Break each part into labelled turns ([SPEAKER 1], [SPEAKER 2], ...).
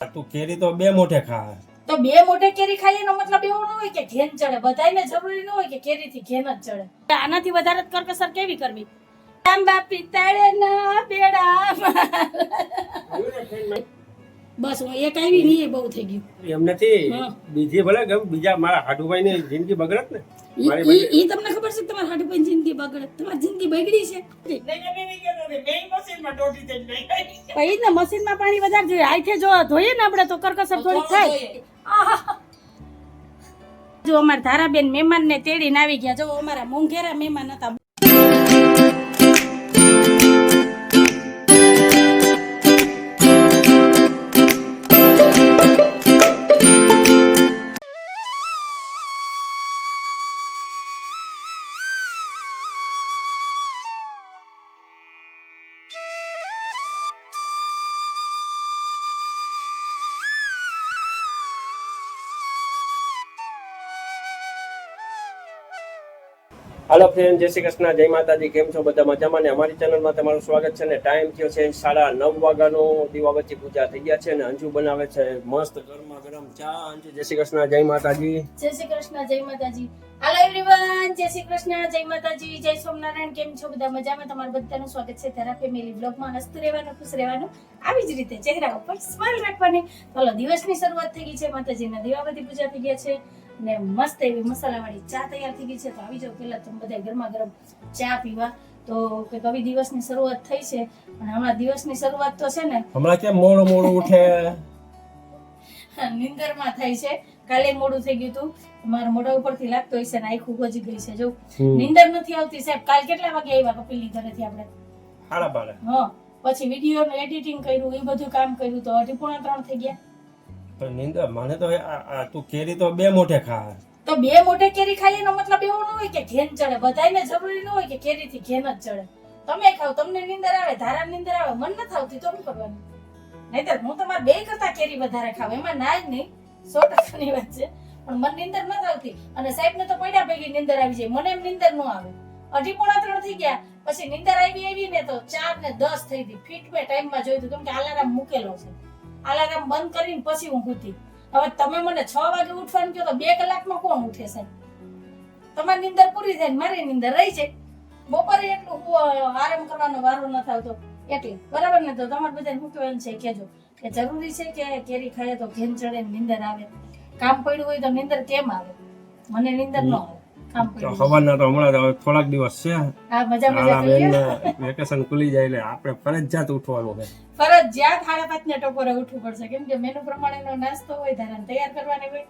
[SPEAKER 1] તું કેરી તો બે મોઢે ખા
[SPEAKER 2] તો બે મોઢે કેરી ખાઈએ નો મતલબ એવો ન હોય કે ઘેન ચડે. બધાયને જરૂરી ન હોય કે કેરીથી ઘેન જ ચડે. આનાથી વધારે કરકસર કેવી કરવી? આંબા પિતાળે ના બેડા બસ હું એક આવી નહીં બહુ થઈ ગયું.
[SPEAKER 1] એમ નથી. બીજી ભલે ગમ બીજા મારા હાડુભાઈ ની જિંદગી બગડત ને.
[SPEAKER 2] ઈ- તમને ખબર છે કે તમારા હાડુભાઈ જિંદગી બગડે? તમારી જિંદગી બગડી છે? પછી ને મશીનમાં મશીનમાં પાણી વધારે જોઈએ. આઈથે જો ધોઈએ ને આપણે તો કરકસર થોડી થાય. જો અમારા ધારાબેન મહેમાન ને તેડીને આવી ગયા. જો અમારા મોંઘેરા મહેમાન હતા.
[SPEAKER 1] ફ્રેન્ડ જય શ્રી કૃષ્ણ, જય માતાજી, કેમ છો બધા મજામાં? ને અમારી ચેનલમાં તમારું સ્વાગત છે ને ટાઈમ થયો છે સાડા નવ વાગ્યાનો. દીવાબત્તી પૂજા થઈ ગયા છે ને અંજુ બનાવે છે મસ્ત ગરમા ગરમ ચા. અંજુ, જય શ્રી કૃષ્ણ, જય માતાજી.
[SPEAKER 2] જય શ્રી કૃષ્ણ, જય માતાજી. હાલો એવરીવન જય શ્રી કૃષ્ણ, જય માતાજી, જય સોમનારાયણ કેમ છો બધા મજામાં? તમારું બધાનું સ્વાગત છે તારા ફેમિલી બ્લોગમાં હસતું રહેવાનું, ખુશ રહેવાનું, આવી જ રીતે ચહેરા ઉપર સ્માઈલ રાખવાની. ચાલો દિવસની શરૂઆત થઈ ગઈ છે. માતાજીના દીવાબત્તી પૂજા થઈ ગયા છે. ને મસ્ત એવી મસાલાવાળી ચા તૈયાર થઈ ગઈ છે. તો આવી જાઓ પેલા તમે બધા ગરમા ગરમ ચા પીવા. તો કે કવિ દિવસની શરૂઆત થઈ છે. અને હમણાં દિવસની શરૂઆત તો છે ને
[SPEAKER 1] હમણાં કેમ મોડું મોડું ઉઠે?
[SPEAKER 2] નિંદરમાં થાય છે. કાલે મોડું થઈ ગયું હતું. મારા મોઢા ઉપરથી લાગતો હશે ને આખું ગજી ગઈ છે. જો નિંદર નથી આવતી સાહેબ. કાલ કેટલા વાગે આવ્યા કપિલની ઘરેથી આપણે?
[SPEAKER 1] હાડા બારે.
[SPEAKER 2] હા પછી વીડિયો નું એડિટિંગ કર્યું એ બધું કામ કર્યું તો અઢી પોણા ત્રણ થઈ ગયા.
[SPEAKER 1] પણ નિંદર મને તો આ- તું કેરી તો બે મોઢે ખા
[SPEAKER 2] તો બે મોઢે કેરી ખાઈએ એનો મતલબ એવો ન હોય કે ઘેન ચડે. બધાયને જરૂરી ન હોય કે કેરીથી ઘેન જ ચડે. તમે ખાવ તમને નિંદર આવે ધારા નિંદર આવે, મન નથી આવતી, તો શું કરવાનું? નહીતર હું તમારે બે કરતા કેરી વધારે ખાવ એમાં ના જ નહીં. સો ટકાની વાત છે. પણ મને નીંદર નથી આવતી. અને સાહેબને તો પડ્યા ભેગી નિંદર આવી જાય. મને એમ નિંદર ન આવે. અઢી પોણા ત્રણ થઈ ગયા. પછી નિંદર આવી આવી ને તો ચાર ને દસ થઈ ગઈ. ફીટ મેં ટાઈમમાં જોયું હતું. કેમ કે અલાર્મ મૂકેલો છે. અલાર્મ બંધ કરીને પછી હું હતી. હવે તમે મને છ વાગે ઉઠવાનું કહો તો બે કલાકમાં કોણ ઉઠે છે? તમારી નિંદર પૂરી થાય મારી નિંદર રહી જાય બપોરે એટલું આરામ કરવાનો વારો ન થતો એટલે, બરાબર ને? તો તમારે બધાને શું કહેવાનું છે, કહેજો કે જરૂરી છે કે કેરી ખાય તો ઘેન ચડે નીંદર આવે. કામ પડ્યું હોય તો નિંદર કેમ આવે? મને નિંદર ન આવે.
[SPEAKER 1] તો ખબર ના તો હમણાં તો થોડાક દિવસ છે. વેકેશન ખુલી જાય એટલે આપણે ફરજિયાત ઉઠવાનું છે.
[SPEAKER 2] ફરજિયાત સાડા પાંચ ને ટકોરે ઉઠવું પડશે. કેમ કે મેનુ પ્રમાણેનો નાસ્તો હોય ધારણ તૈયાર કરવાની હોય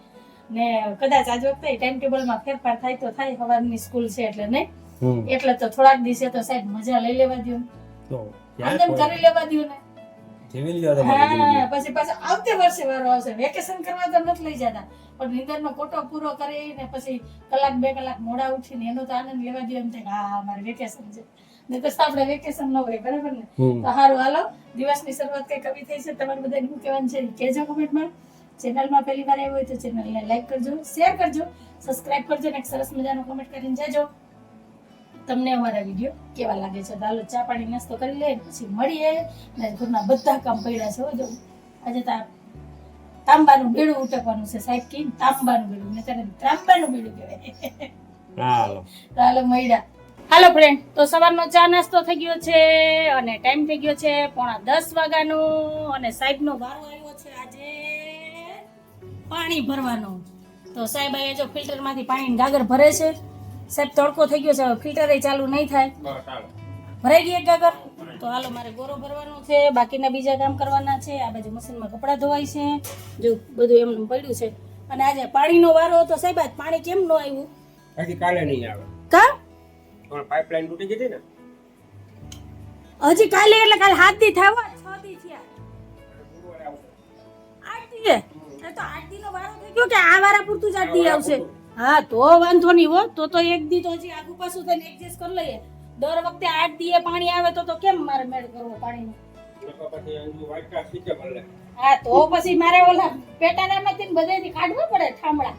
[SPEAKER 2] ને કદાચ આજ વખતે ટાઈમ ટેબલમાં ફેરફાર થાય તો થાય સવારની સ્કૂલ છે એટલે નહીં. એટલે તો થોડાક દિવસે તો સાહેબ મજા લઈ લેવા દો આનંદ કરી લેવા દો ને.
[SPEAKER 1] જીવી લ્યો તમારી.
[SPEAKER 2] પછી પાછા આવતે વર્ષે વારો આવશે. વેકેશન કરવા તો નથી લઈ જતા. પણ નિંદરનો કોટો પૂરો કરીને પછી કલાક બે કલાક મોડા ઉઠીને એનો તો આનંદ લેવા દો એમ થાય હા મારે વેકેશન છે. તો આપણે વેકેશન ન હોય બરાબર ને? તો સારું હાલો. દિવસની શરૂઆત કઈ કવિ થઈ છે? તમારે બધાને શું કહેવાનું છે? એ કહેજો કમેન્ટમાં ચેનલમાં પહેલી વાર આવ્યો હોય તો ચેનલને લાઈક કરજો શેર કરજો સબસ્ક્રાઇબ કરજો ને એક સરસ મજાનો કમેન્ટ કરીને જજો. તમને અમારા વીડિયો કેવા લાગે છે? ચાલો ચા પાણી નાસ્તો કરી લે પછી મળીએ. ને ઘરના બધા કામ પડ્યા છે જો. આજે તા તાંબાનું બેડું ઉટકવાનું છે સાહેબ કે તાંબાનું બેડું ને ત્યારે તાંબાનું બેડું કહેવાય.
[SPEAKER 1] હાલો
[SPEAKER 2] તો હાલો મળ્યા. હાલો ફ્રેન્ડ તો સવારનો ચા નાસ્તો થઈ ગયો છે અને ટાઈમ થઈ ગયો છે પોણા દસ વાગ્યાનો. અને સાહેબનો વારો આવ્યો છે આજે પાણી ભરવાનો. તો સાહેબ અહીંયા જો ફિલ્ટરમાંથી પાણી ગાગર ભરે છે. સાહેબ તડકો થઈ ગયો છે ફિલ્ટરે ચાલુ નહીં થાય. ભરાઈ ગઈ એક ગાગર તો હાલો મારે ગોરો ભરવાનો છે બાકીના બીજા કામ કરવાના છે. આ બાજુ મશીનમાં કપડાં ધોવાય છે. જો બધું એમનું પડ્યું છે. અને આજે પાણીનો વારો હતો સાહેબ આજ પાણી કેમ ન આવ્યું?
[SPEAKER 1] હજી કાલે નહીં આવે.
[SPEAKER 2] કા?
[SPEAKER 1] પાઇપલાઇન તૂટી ગઈ ને.
[SPEAKER 2] હજી કાલે એટલે કાલે હાથ દી થાય હો, છ દી થયા. આઠ દી એ તો આઠ દી નો વારો થઈ ગયો કે આ વારા પૂરતું જ આઠ દી આવશે? હા, તો વાંધો નહીં હો. તો તો એક દી તો હજી આગુ પાછું થઈને એડજસ્ટ કરી લઈએ. દર વખતે આઠ દીએ પાણી આવે તો તો કેમ મારે મેળ કરવો પાણીનો. હા, તો પછી મારે ઓલા પેટારામાંથી બધેથી કાઢવા પડે ઠામડા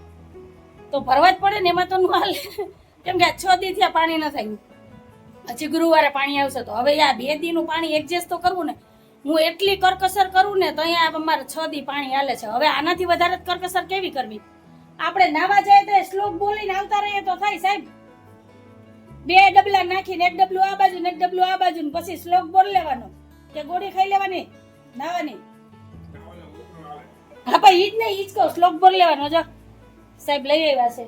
[SPEAKER 2] તો ભરવા જ પડે ને એમાં તો નું હાલે. કેમ કે છ દી થયા પાણી ન થાય. પછી ગુરુવારે પાણી આવશે તો. હવે આ બે દી નું પાણી એડજસ્ટ તો કરવું ને. હું એટલી કરકસર કરું ને તો અહીંયા અમારે છ દી પાણી હાલે છે. હવે આનાથી વધારે કરકસર કેવી કરવી? આપણે નાવા જઈએ તો શ્લોક બોલીને આવતા રહીએ તો થાય સાહેબ. બે ડબલા નાખીને એક ડબલું આ બાજુ ને એક ડબલું આ બાજુ ને પછી શ્લોક બોલી લેવાનો. કે ગોળી ખાઈ લેવાની? નાવાની. હા ભાઈ ઈ જ નહીં ઈ જ કહું શ્લોક બોલી લેવાનો જો. સાહેબ લઈ આવ્યા છે.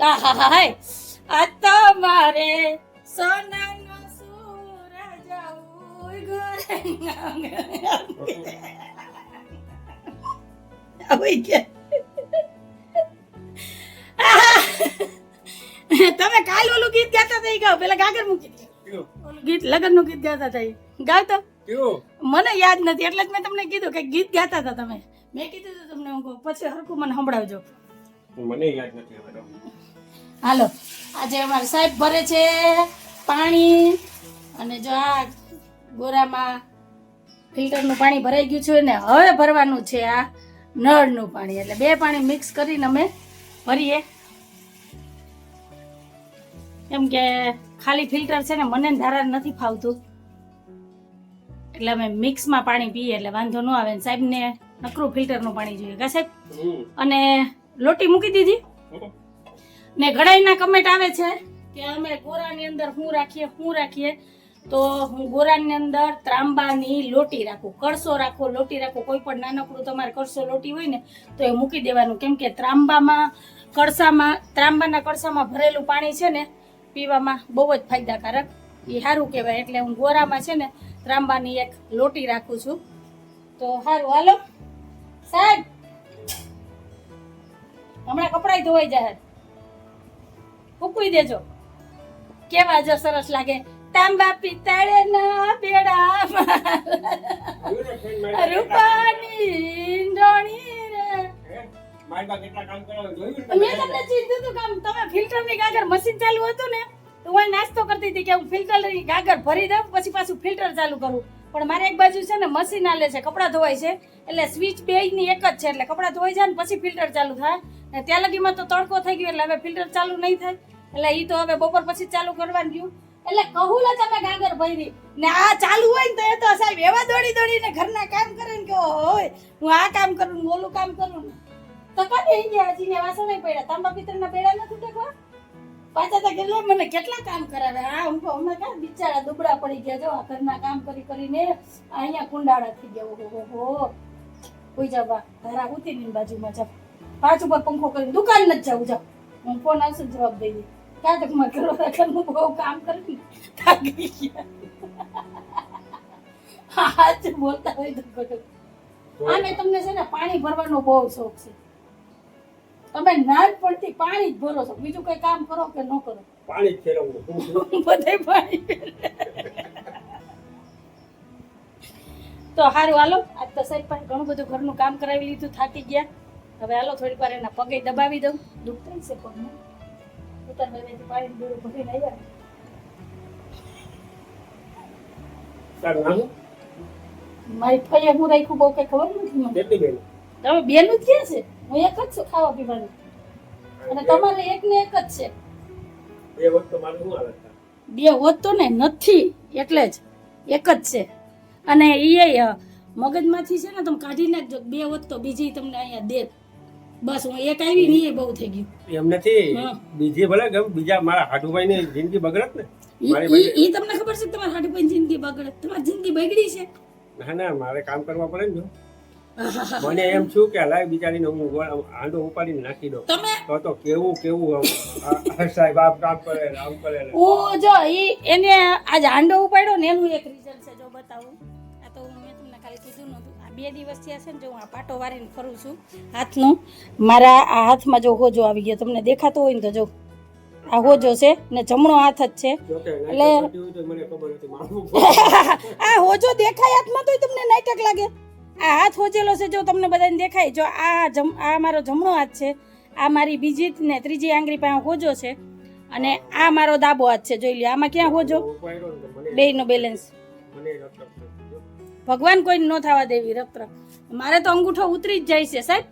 [SPEAKER 1] હા હા હા
[SPEAKER 2] આહાહાય. આ તમારે સોનાનો સૂરજ ઉગ્યો. આવી ગયા. તમે કાલ ઓલું ગીત ગાતા હતા ઈ ગાઓ. પેલા ગાગર મૂકી દો. ગીત લગનનું ગીત ગાતા હતા ઈ. ગાવ તો. મને યાદ નથી એટલે જ મેં તમને કીધું કે ગીત ગાતા હતા તમે. મેં કીધું હતું તમને હું પછી હરખું મને સંભળાવજો.
[SPEAKER 1] મને યાદ નથી
[SPEAKER 2] હાલો. આજે અમારે સાહેબ ભરે છે પાણી. અને જો આ ગોરામાં ફિલ્ટરનું પાણી ભરાઈ ગયું છે ને હવે ભરવાનું છે આ નળનું પાણી. એટલે બે પાણી મિક્સ કરીને અમે ભરીએ. એમ કે ખાલી ફિલ્ટર છે ને મને ધારા નથી ફાવતું. એટલે અમે મિક્સમાં પાણી પીએ એટલે વાંધો ન આવે ને. સાહેબને નકરું ફિલ્ટરનું પાણી જોઈએ. કા સાહેબ? અને લોટી મૂકી દીધી? ને ઘણાયના કમેન્ટ આવે છે કે અમે કોરાની અંદર હું રાખીએ હું રાખીએ. તો હું ગોરાની અંદર ત્રાંબાની લોટી રાખું કળશો રાખો, લોટી રાખો, કોઈ પણ નાનકડું તમારે કળશો લોટી હોય ને, તો એ મૂકી દેવાનું. કેમ કે ત્રાંબામાં કળસામાં ત્રાંબાના કળસામાં ભરેલું પાણી છે ને, પીવામાં બહુ જ ફાયદાકારક. એ સારું કહેવાય. એટલે હું ગોરામાં છે ને, ત્રાંબાની એક લોટી રાખું છું. તો સારું, હાલો. સાહેબ! હમણાં કપડાય ધોવાઈ જાય. ફૂકવી દેજો. કેવા જો સરસ લાગે. તાંબા પિત્તળે ના બેડા રૂપાની ડોણી રે. મેં
[SPEAKER 1] તમે?
[SPEAKER 2] તમને ચીધું હતું કામ તમે ફિલ્ટરની ગાગર મશીન ચાલુ હતું ને, તો હું નાસ્તો કરતી હતી કે હું ફિલ્ટરની ગાગર ભરી દઉં, પછી પાછું ફિલ્ટર ચાલુ કરું. પણ મારે એક બાજુ છે ને, મશીન આલે છે, કપડાં ધોવાય છે, એટલે સ્વિચ બે ની એક જ છે, એટલે કપડાં ધોવાઈ જાય ને, પછી ફિલ્ટર ચાલુ થાય. ને ત્યાં લગીમાં તો તડકો થઈ ગયો, એટલે હવે ફિલ્ટર ચાલુ નહીં થાય. એટલે એ તો હવે બપોર પછી ચાલુ કરવાનું ગયું. એટલે કહું લે તમે ગાગર ભરી. ને આ ચાલુ હોય ને તો એ તો સાહેબ એવા દોડી દોડીને ઘરના કામ કરે ને કે હોય, હું આ કામ કરું ને ઓલું કામ કરું ને. તો કદી હજી ને વાસણ પડ્યા? તાંબા પિત્તળના પેડા નથી ટેકવા? પાછા તો કેટલો મને કેટલા કામ કરાવે? આ હું હમણાં કાં બિચારા દુબળા પડી ગયા જો આ ઘરના કામ કરી કરીને અહીંયા કુંડાળા થઈ ગયા. ઓહો, હો કોઈ જા બા, ધારા ઉતી ની બાજુમાં જા પાંચ ઉપર પંખો કરીને દુકાન નથી જાવું જા હું ફોન આવશે ને જવાબ દઈ દઈ ક્યાં તક મકરો કરો બહુ કામ કરી થાકી ગયા. હા હાચું બોલતા હોય તો ખોટું આને તમને છે ને પાણી ભરવાનો બહુ શોખ છે. તમે નાનપણથી પાણી જ ભરો છો. બીજું કઈ કામ કરો કે ન કરો?
[SPEAKER 1] પાણી જ ફેરવવું.
[SPEAKER 2] બધે પાણી તો સારું હાલો. આજ તો સાહેબ પણ ઘણું બધું ઘરનું કામ કરાવી લીધું થાકી ગયા. હવે હાલો થોડીક વાર એના પગે દબાવી દઉં. દુઃખ થાય છે પગમાં મારી ફઈએ હું રાખ્યું બહુ કઈ ખબર નથી મને.
[SPEAKER 1] કેટલી બેન?
[SPEAKER 2] તમે બેનું જ ક્યાં છે? હું એક જ છું ખાવા પીવાનું. અને તમારે એક ને એક જ છે.
[SPEAKER 1] બે વખત તો મારું શું થાય?
[SPEAKER 2] બે હોત તો ને નથી એટલે જ. એક જ છે. અને એ મગજમાંથી છે ને તમે કાઢી નાખજો. બે હોત તો બીજી તમને અહીંયા દે. બસ હું એક આવી ને એ બહુ થઈ ગયું.
[SPEAKER 1] એમ નથી. બીજી ભલે ગમ બીજા મારા હાડુભાઈ ની જિંદગી બગડત ને.
[SPEAKER 2] ઈ તમને ખબર છે તમારા હાટુભાઈ જિંદગી બગડે તમારી જિંદગી બગડી છે?
[SPEAKER 1] ના ના મારે કામ કરવા પડે ને. મને એમ છું કે લાય બિચારીને હું આંડો ઉપાડીને નાખી દઉં.
[SPEAKER 2] તમે
[SPEAKER 1] તો તો કેવું કેવું સાહેબ આમ કામ કરે આમ કરે
[SPEAKER 2] ઓ જો ઈ એને આજ આંડો ઉપાડ્યો ને એનું એક રિઝલ્ટ છે જો બતાવું. આ તો મેં તમને ખાલી કીધું નહોતું આ બે દિવસ થયા છે ને જો હું આ પાટો વારીને ફરું છું હાથનું. મારા આ હાથમાં જો હોજો આવી ગયો. તમને દેખાતો હોય ને તો જો. આ હોજો છે ને જમણો હાથ જ છે. એટલે- આ હોજો દેખાય હાથમાં તોય તમને નાટક લાગે. આ હાથ હોજેલો છે જો તમને બધાને દેખાય. જો આ જમ આ મારો જમણો હાથ છે. આ મારી બીજી ને ત્રીજી આંગળી પાસે હોજો છે. અને આ મારો દાબો હાથ છે. જોઈ લ્યો આમાં ક્યાં હોજો? બેયનો બેલેન્સ
[SPEAKER 1] મને.
[SPEAKER 2] ભગવાન કોઈને ન થવા દેવી રક્ત મારે તો અંગૂઠો ઉતરી જ જાય છે સાહેબ.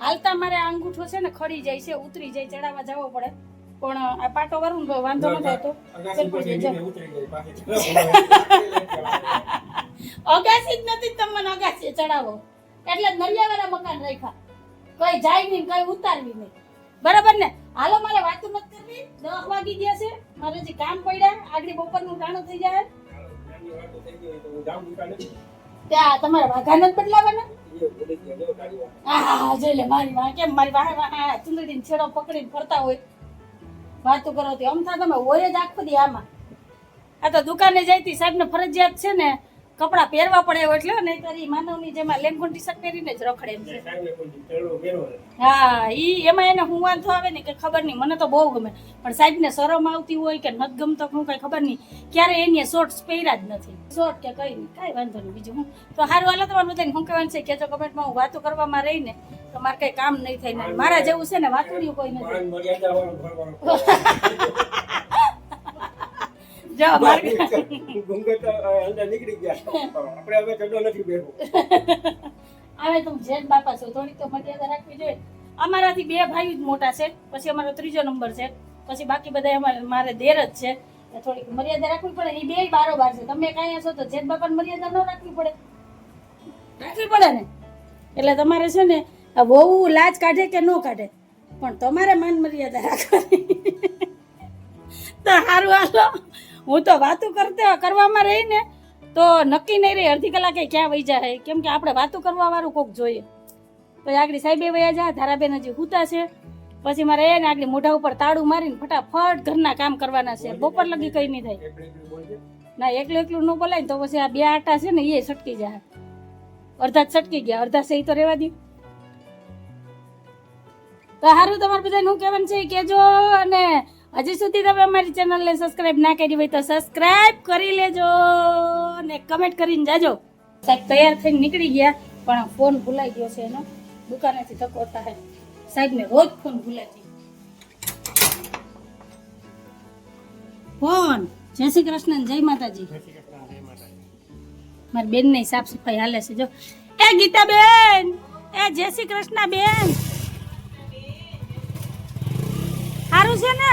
[SPEAKER 2] હાલતા મારે આ અંગૂઠો છે ને ખડી જાય છે ઉતરી જાય ચડાવવા જવો પડે. પણ આ પાટો વરું વાંધો ન થતો
[SPEAKER 1] અગાસી
[SPEAKER 2] જા. નથી તમે મને અગાસી ચડાવો. એટલે નરિયાવાળા મકાન રાખ્યા. કઈ જાય નહીં કઈ ઉતારવી નહીં. બરાબર ને? હાલો મારે વાતો નથી કરવી. દસ વાગી ગયા છે. મારે જે કામ પડ્યા આગળ બપોરનું ટાણું થઈ જાય. ત્યાં તમારે વાઘા નથી બદલાવાના? હા જોઈ લે મારી વાહ કેમ મારી વાહ ચુંદડીને છેડો પકડીને ફરતા હોય? વાતો કરો તો આમ તમે હોય જ આખો દી આમાં. આ તો દુકાને જઈતી સાહેબ ને ફરજિયાત છે ને કપડાં પહેરવા પડે એવું એટલે નહીં ઈ માનવની જેમાં લેંગોન ટી શર્ટ પહેરીને જ રખડે એમ છે. હા ઈ એમાં એને હું વાંધો આવે ને કે ખબર નહીં. મને તો બહુ ગમે. પણ સાહેબને શરમ આવતી હોય કે નથી ગમતો હું કઈ ખબર નહીં ક્યારે એની શોર્ટ્સ પહેર્યા જ નથી. શોર્ટ કે કઈ નહીં કાંઈ વાંધો નહીં. બીજું હું? તો સારું હાલો તમારે બધાને હું કહેવાનું છે કે જો કમેન્ટમાં હું વાતો કરવામાં રહીને તો મારે કઈ કામ નહીં થાય મારા જેવું છે ને વાતુડિયું કોઈ નથી.
[SPEAKER 1] માન મર્યાદા વાળો ભરવાનો.
[SPEAKER 2] જો મારે
[SPEAKER 1] ઘૂંઘટ, અંદર નીકળી ગયા. આપણે હવે ચડો નથી પહેરવો.
[SPEAKER 2] આવે તો જૈન બાપા છો થોડીક તો મર્યાદા રાખવી જોઈએ. અમારાથી બે ભાઈ જ મોટા છે પછી અમારો ત્રીજો નંબર છે પછી બાકી બધા અમારે મારે દેર જ છે. થોડીક મર્યાદા રાખવી પડે. એ બે બારોબાર છે. તમે કાંઈ છો તો જૈન બાપાને મર્યાદા ન રાખવી પડે. રાખવી પડે ને? એટલે તમારે છે ને આ બહુ લાજ કાઢે કે ન કાઢે? પણ તમારે માન મર્યાદા રાખવાની. તો સારું હાલો. હું તો વાતું કરતા કરવામાં રહીને તો નક્કી નહીં રહી. અડધી કલાકે ક્યાં વહી જાય કેમ કે આપણે વાતું કરવા વાળું કોક જોઈએ. તો આગળ સાહેબે વયા જાય ધારાબેન હજી હુતા છે. પછી મારે એને આગળ મોઢા ઉપર તાળું મારીને ફટાફટ ઘરના કામ કરવાના છે. બપોર લગી કઈ નહીં થાય. ના, એકલું એકલું ન બોલાય ને તો પછી આ બે આટા છે ને એ સટકી જાય અડધા જ સટકી ગયા. અડધા સહી તો રહેવા દે તો સારું તમારે બધાને શું કહેવાનું છે એ કહેજો અને હજી સુધી તમે અમારી ચેનલને સબસ્ક્રાઇબ ના કરી હોય તો સબસ્ક્રાઇબ કરી લેજો ને કમેન્ટ કરીને જાજો. સાહેબ તૈયાર થઈને નીકળી ગયા પણ ફોન ભૂલાઈ ગયો છે એનો. દુકાનેથી ધક્કો થાય. સાહેબને રોજ ફોન ભૂલાય છે. ફોન. જય શ્રી કૃષ્ણ જય માતાજી. મારી બેનની સાફ સફાઈ હાલે છે જો. એ ગીતા બેન એ જય શ્રી કૃષ્ણ બેન! સારું છે ને?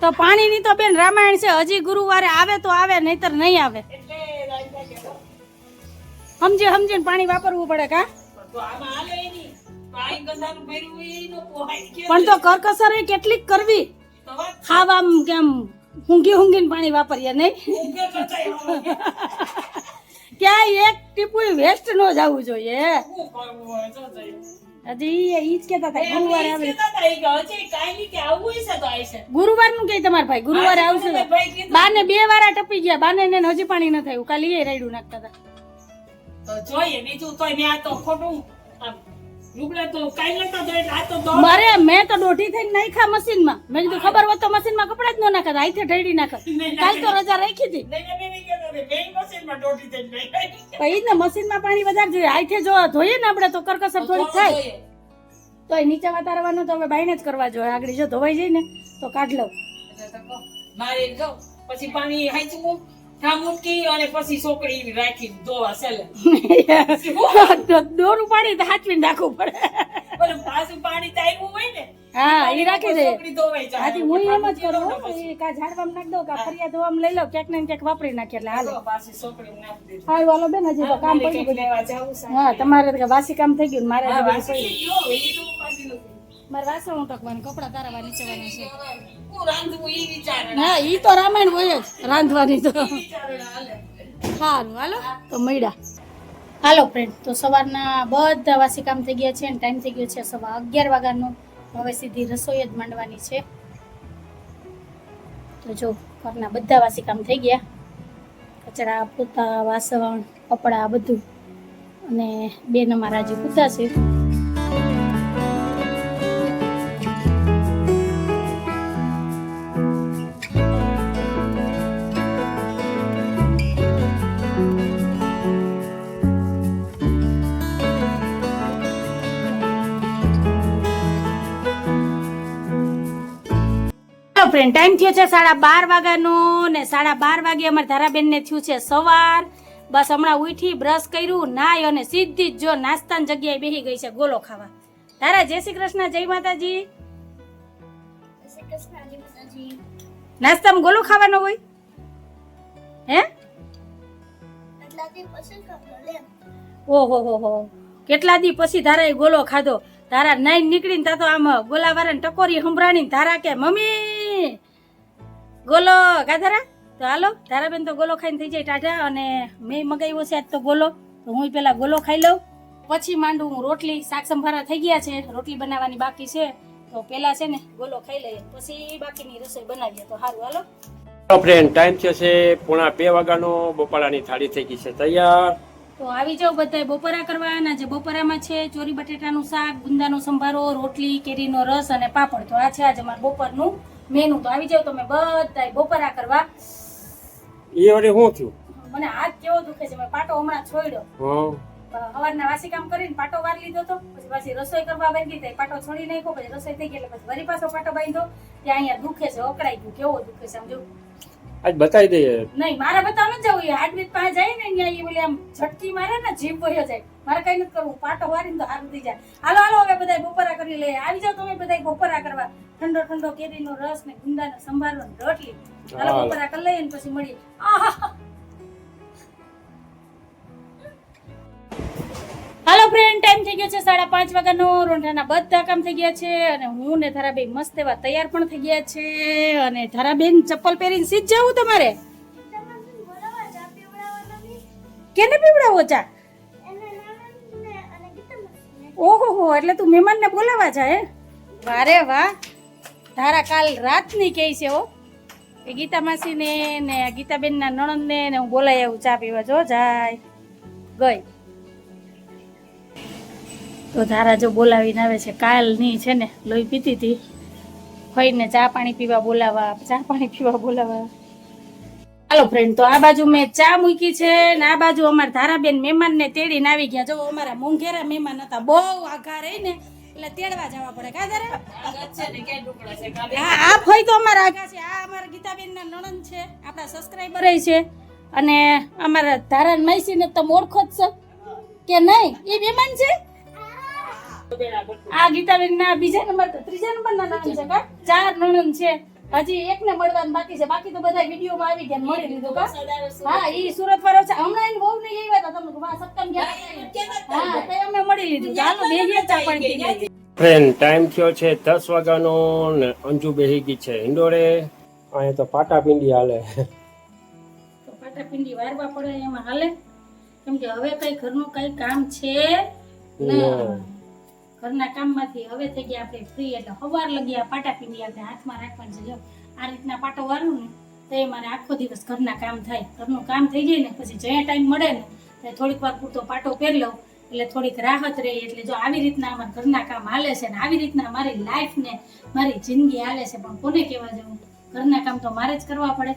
[SPEAKER 2] તો પાણીની તો બેન રામાયણ છે, હજી ગુરુવારે આવે તો આવે, નહીતર નહીં આવે. સમજી સમજીને પાણી વાપરવું પડે કા? પણ તો કરકસર કેટલીક કરવી. ખાવા કેમ ઊંઘી ઊંઘીને પાણી વાપરીએ, નહીં? ક્યાંય એક ટીપુ વેસ્ટ ન જવું જોઈએ. ગુરુવારે આવે ગુરુવારનું કે તમારા ભાઈ? ગુરુવારે આવશે. બાને બે વાર ટપી ગયા બાને ને હજી પાણી ન થયું. કાલે એ રાયડું નાખતા હતા.
[SPEAKER 3] જોઈએ બીજું તો મેં આ તો ખોટું
[SPEAKER 2] મારે મેં તો દોઢી થઈને નાખ્યા મશીનમાં. મેં કીધું ખબર હોત તો મશીનમાં કપડા જ ન નાખતા હાથે ઢળી નાખત કાલ તો રજા રાખી હતી.
[SPEAKER 3] મેં.
[SPEAKER 2] પણ ને પાણી વધારે જોઈએ. હાથે જો ધોઈએ ને આપણે તો કરકસર થોડીક થાય. તો એ નીચે વાતારવાનું તો હવે બાઈને જ કરવા જોઈએ. આગળ જો ધોવાઈ જાય ને તો કાઢ લઉં.
[SPEAKER 3] મારે જો પછી પાણી હાંચવું ઠા અને પછી સોકડી રાખી ધોવા સેલે
[SPEAKER 2] દોરું પાણી તો હાચવીને રાખવું પડે.
[SPEAKER 3] પણ પાછું પાણી તો હોય ને
[SPEAKER 2] હા એ રાખી દે. આથી હું એમ જ કરું હો. એ કા ઝાડવામાં નાખ દઉં કા ફરિયા ધોવામાં લઈ લઉં ક્યાંક ને ક્યાંક વાપરી નાખી એટલે હાલે. હાલો બેન હજી તો કામ પડ્યું. હા તમારે તો વાસી કામ થઈ ગયું ને મારે
[SPEAKER 3] હા.
[SPEAKER 2] મારે વાસણ ઉટકવાનું કપડાં તારવા નીચેવાના છે.
[SPEAKER 3] હું
[SPEAKER 2] હા એ તો રામાયણ હોય જ રાંધવાની તો. સારું હાલો. તો મળ્યા. હાલો ફ્રેન્ડ તો સવારના બધા વાસી કામ થઈ ગયા છે અને ટાઈમ થઈ ગયો છે સવા અગિયાર વાગ્યાનો. હવે સીધી રસોઈ જ માંડવાની છે. તો જો ઘરના બધા વાસી કામ થઈ ગયા. કચરા, પોતા, વાસણ, કપડાં બધું. અને બેન અમારા જે પૂતા છે. ફ્રેન્ડ ટાઈમ થયો છે સાડા બાર વાગ્યાનો ને સાડા બાર વાગે અમારે ધારાબેનને થયું છે સવાર. બસ હમણાં ઉઠી બ્રશ કર્યું નાય અને સીધી જ જો નાસ્તાની જગ્યાએ બેસી ગઈ છે ગોલો ખાવા. તારા જય શ્રી કૃષ્ણ જય માતાજી. નાસ્તામાં ગોલો ખાવાનો હોય? હે? ઓહો હો હો. કેટલા દી પછી ધારા ગોલો ખાધો? તારા નાઈ નીકળીને તા તો આમ ગોલા વાળાને ટકોરી સંભળાણી ધારા કે મમ્મી ગોલો ગાધારા તો હાલો ધારાબેન તો ગોલો ખાઈને થઈ જાય ટાઢા અને મેં મગાવ્યો છે આજ તો ગોલો. તો હું પેલા ગોલો ખાઈ લઉં. પછી માંડું હું રોટલી શાક સંભારા થઈ ગયા છે રોટલી બનાવવાની બાકી છે. તો પેલા છે ને ગોલો ખાઈ લઈએ. પછી બાકીની રસોઈ બનાવીએ. તો સારું હાલો.
[SPEAKER 1] ફ્રેન્ડ ટાઈમ થયો છે પોણા બે વાગ્યાનો. બપોરાની થાળી થઈ ગઈ છે. તૈયાર?
[SPEAKER 2] તો આવી જાઓ બધાય બપોરા કરવાના જે બપોરામાં છે ચોરી બટેટાનું શાક ગુંદાનો સંભારો રોટલી કેરીનો રસ અને પાપડ. તો આ છે આજે અમારા બપોરનું મેનુ તો આવી જાવ તમે બધા બપોરા કરવા.
[SPEAKER 1] એ વડે શું થયું?
[SPEAKER 2] મને હાથ કેવો દુખે છે મેં પાટો હમણાં છોડ્યો.
[SPEAKER 1] હા.
[SPEAKER 2] સવારના વાસી કામ કરીને પાટો વાર લીધો તો પછી પાછી રસોઈ કરવા બાંધી થઈ પાટો છોડી નાખ્યો પછી રસોઈ થઈ ગઈ એટલે પછી વરી પાછો પાટો બાંધ્યો. ત્યાં અહીંયા દુખે છે અકળાઈ ગયું કેવો દુખે છે આમ જો
[SPEAKER 1] આજ બતાવી દઈએ.
[SPEAKER 2] નહીં મારે બતાવ ન જવું. હાર્ટબીટ પાસે જાય ને અહીંયા એ ઓલી આમ ઝટકી મારે ને જીભ વહ્યો જાય. મારે કઈ નથી કરવું. પાટો વારીને તો હારું થઈ જાય. હાલો હાલો હવે બધા બપોરા કરી લઈએ. આવી જાઓ તમે બધા બપોરા કરવા. ઠંડો ઠંડો કેરીનો રસ ને ગુંદાનો સંભારો ને રોટલી. હાલો. બપોરા કરી લઈએ ને પછી મળીએ. આહા હાલો ફ્રેન્ડ ટાઈમ થઈ ગયો છે સાડા પાંચ વાગ્યાનો. રોંઢાના બધા કામ થઈ ગયા છે અને હું ને ધારાબેન મસ્ત એવા તૈયાર પણ થઈ ગયા છે. અને ધારાબેન ચપ્પલ પહેરીને સીધ જવું તમારે? કેને પીવડાવો ચા ઓહો હો એટલે તું મહેમાનને બોલાવા જાય? વારે વાહ. ધારા કાલ રાતની કહે છે ઓ એ ગીતા માસીને ને ગીતાબેનના નણંદને ને હું બોલાઈ આવું ચા પીવા. જો, જાય. ગઈ. તો ધારા જો બોલાવીને આવે છે, કાલની છે ને, લોહી પીતી હતી. ફઈને ચા પાણી પીવા બોલાવા, ચા પાણી પીવા બોલાવા. હાલો ફ્રેન્ડ તો આ બાજુ મેં ચા મૂકી છે ને આ બાજુ અમારા ધારાબેન મહેમાનને તેડીને આવી ગયા. જો અમારા મોંઘેરા મહેમાન હતા, બહુ આઘા રહી ને, એટલે તેડવા જવા પડે. કા ધારા? હા આ ફઈ તો અમારા આઘા છે. આ અમારા ગીતાબેનના નણંદ છે, આપણા સબસ્ક્રાઈબર છે. અને અમારા ધારા મૈસીને તમે ઓળખો જ છો કે નહીં? એ મહેમાન છે? આ ગીતાબેનના બીજા નંબર ત્રીજા નંબરના નામ છે કા ચાર નણંદ છે. હજી એકને મળવાનું બાકી છે. બાકી તો બધા વિડીયોમાં આવી ગયા મળી લીધું કા? હા ઈ સુરત વાળો છે. હમણાં એને બહુ નહીં આવ્યા હતા તમને આ સપ્તમ ગયા. હા તે અમે મળી લીધું. ચાલો બે ગયા ચા પણ.
[SPEAKER 1] ફ્રેન્ડ ટાઈમ થયો છે દસ વાગ્યાનો ને અંજુ બેહી ગઈ છે. ઇન્ડોરે અહીંયા તો પાટા પિંડી હાલે.
[SPEAKER 2] તો પાટાપિંડી વારવા પડે એમાં હાલે. કેમ કે હવે કઈ ઘરનું કઈ કામ છે ના. ઘરના કામમાંથી હવે થઈ ગયા આપણે ફ્રી એટલે સવાર લગી આ પાટાપિંડી આપણે હાથમાં રાખવાની છે. જો આ રીતના પાટો વાળું ને, તો એ મારે આખો દિવસ ઘરના કામ થાય. ઘરનું કામ થઈ જાય ને, પછી જ્યાં ટાઈમ મળે ને, ત્યાં થોડીક વાર પૂરતો પાટો પહેરી લઉં. એટલે થોડીક રાહત રહે. એટલે જો આવી રીતના અમારા ઘરના કામ હાલે છે ને, આવી રીતના મારી લાઈફ ને, મારી જિંદગી હાલે છે, પણ કોને કહેવા જવું? ઘરના કામ તો મારે જ કરવા પડે.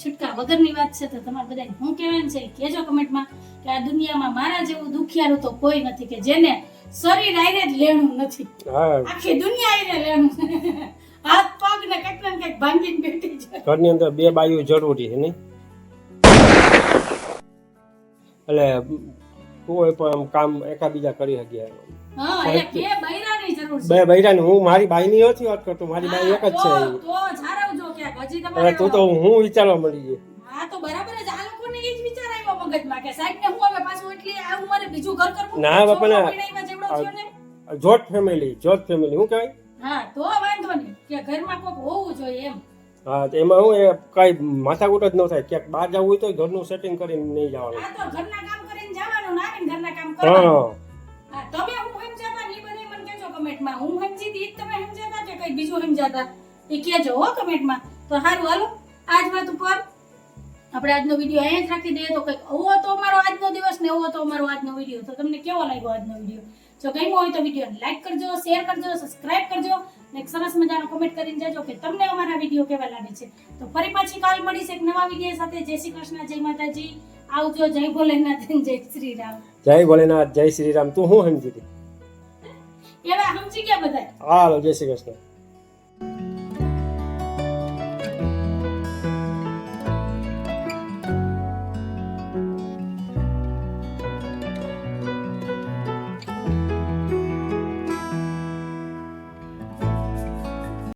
[SPEAKER 2] છૂટકા વગરની વાત છે, તો તમારે બધા હું કહેવાનું છે કહેજો કમેન્ટમાં કે આ દુનિયામાં મારા જેવું દુખિયારું તો કોઈ નથી, કે જેને શરીર આઈને જ લેણું નથી. આખી દુનિયા આઈને લેણું. હાથ પગ ને કંઈક ને કંઈક ભાંગીને બેઠી છે.
[SPEAKER 1] ઘરની અંદર બે બાયું જરૂરી છે નહીં એટલે કોઈ પણ કામ એકાબીજા કરી શકીએ.
[SPEAKER 2] હા એટલે બે બૈરાની જરૂર છે.
[SPEAKER 1] બે બૈરાની હું મારી બાઈની નથી વાત કરતો મારી બાઈ એક જ છે.
[SPEAKER 2] તો તો જાળવજો હજી તમારે
[SPEAKER 1] તું તો હું વિચારવા મળી ગઈ
[SPEAKER 2] હા તો બરાબર જ આ લોકોને એ જ વિચાર આવ્યો મગજમાં કે સાહેબ ને હું હવે પાછું એટલી આ ઉંમરે બીજું ઘર કરવું
[SPEAKER 1] ના, બાપા, જોટ ફેમિલી જોટ ફેમિલી હું કહેવાય?
[SPEAKER 2] હા તો વાંધો નહીં કે ઘરમાં કોક હોવું જોઈએ એમ.
[SPEAKER 1] હા તો એમાં હું એ કઈ માથાકૂટ જ ન થાય. ક્યાંક બહાર જવું હોય તો ઘરનું સેટિંગ કરીને નહીં જવાનું.
[SPEAKER 2] હા તો ઘરના કામ કરીને જવાનું ને આવીને ઘરના કામ કરવાનું.
[SPEAKER 1] હા
[SPEAKER 2] તમે હું સમજાતા ની બને મને કહેજો કમેન્ટમાં. હું સમજી હતી તમે સમજાતા કે કઈ બીજું સમજાતા? એ કહેજો હો કમેન્ટમાં. તો સારું હાલો. આજ વાત ઉપર આપણે આજનો વીડિયો અહીંયા રાખી દઈએ. તો કંઈક આવો તો અમારો આજનો દિવસ ને એવો તો અમારો આજનો વીડિયો. તો તમને કેવો લાગ્યો આજનો વીડિયો? જો ગમ્યો હોય તો વીડિયો લાઈક કરજો શેર કરજો સબસ્ક્રાઇબ કરજો ને એક સરસ મજાનો કમેન્ટ કરીને જજો કે તમને અમારા વીડિયો કેવા લાગે છે. તો ફરી પાછી કાલ મળીશ એક નવા વીડિયો સાથે. જય શ્રી કૃષ્ણ જય માતાજી. આવજો જય ભોલેનાથ જય શ્રી રામ.
[SPEAKER 1] જય ભોલેનાથ જય શ્રી રામ. તું હું સમજી હતી
[SPEAKER 2] એવા સમજી ગયા બધા?
[SPEAKER 1] હાલો જય શ્રી કૃષ્ણ.